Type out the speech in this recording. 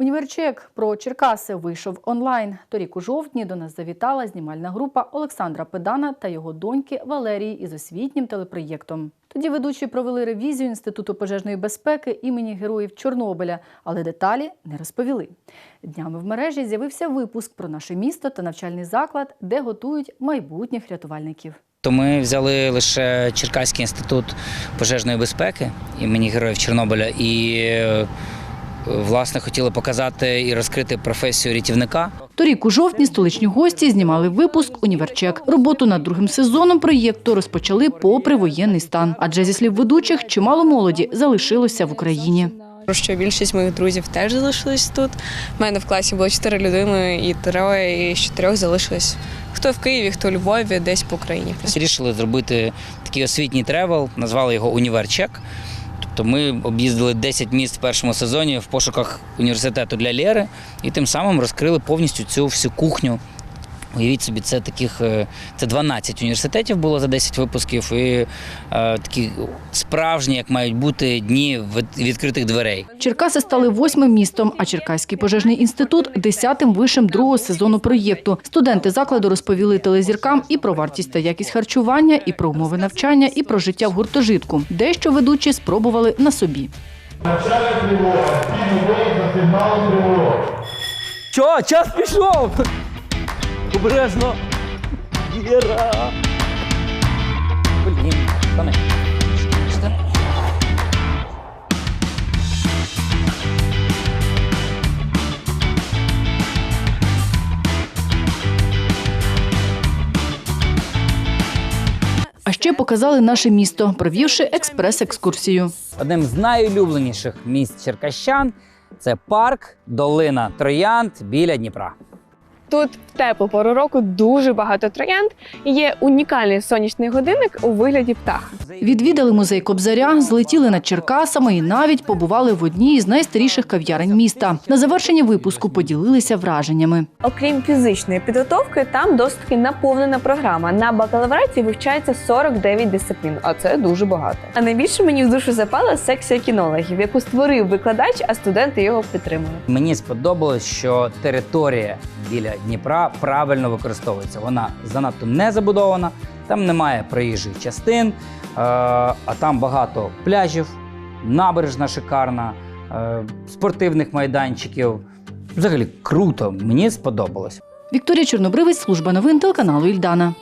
Універчек про Черкаси вийшов онлайн. Торік у жовтні до нас завітала знімальна група Олександра Педана та його доньки Валерії із освітнім телепроєктом. Тоді ведучі провели ревізію Інституту пожежної безпеки імені героїв Чорнобиля, але деталі не розповіли. Днями в мережі з'явився випуск про наше місто та навчальний заклад, де готують майбутніх рятувальників. То ми взяли лише Черкаський інститут пожежної безпеки імені Героїв Чорнобиля і е, власне хотіли показати і розкрити професію рятівника. Торік у жовтні столичні гості знімали випуск Універчек. Роботу над другим сезоном проєкту розпочали попри воєнний стан. Адже зі слів ведучих, чимало молоді залишилося в Україні. Що більшість моїх друзів теж залишились тут. У мене в класі було чотири людини, і троє із чотирьох залишились. Хто в Києві, хто у Львові, десь по Україні. Вирішили зробити такий освітній тревел, назвали його Універчек. Тобто ми об'їздили 10 міст в першому сезоні в пошуках університету для Лєри і тим самим розкрили повністю цю всю кухню. Уявіть собі, це таких е, це 12 університетів було за 10 випусків, і е, такі справжні, як мають бути дні від- відкритих дверей. Черкаси стали восьмим містом, а Черкаський пожежний інститут – десятим вишим другого сезону проєкту. Студенти закладу розповіли телезіркам і про вартість та якість харчування, і про умови навчання, і про життя в гуртожитку. Дещо ведучі спробували на собі. Що, час пішов? Обережно. Віра. Блін, штани. Штани. А ще показали наше місто, провівши експрес-екскурсію. Одним з найулюбленіших місць черкащан це парк Долина Троянд біля Дніпра. Тут в теплу пору року дуже багато троянд і є унікальний сонячний годинник у вигляді птаха. Відвідали музей Кобзаря, злетіли над Черкасами і навіть побували в одній із найстаріших кав'ярень міста. На завершення випуску поділилися враженнями. Окрім фізичної підготовки, там досить таки наповнена програма. На бакалавраті вивчається 49 дисциплін, а це дуже багато. А найбільше мені в душу запала секція кінологів, яку створив викладач, а студенти його підтримали. Мені сподобалось, що територія біля Дніпра правильно використовується. Вона занадто не забудована, там немає проїжджих частин, е, а там багато пляжів, набережна шикарна, е, спортивних майданчиків. Взагалі круто, мені сподобалось. Вікторія Чорнобривець, служба новин телеканалу Ільдана.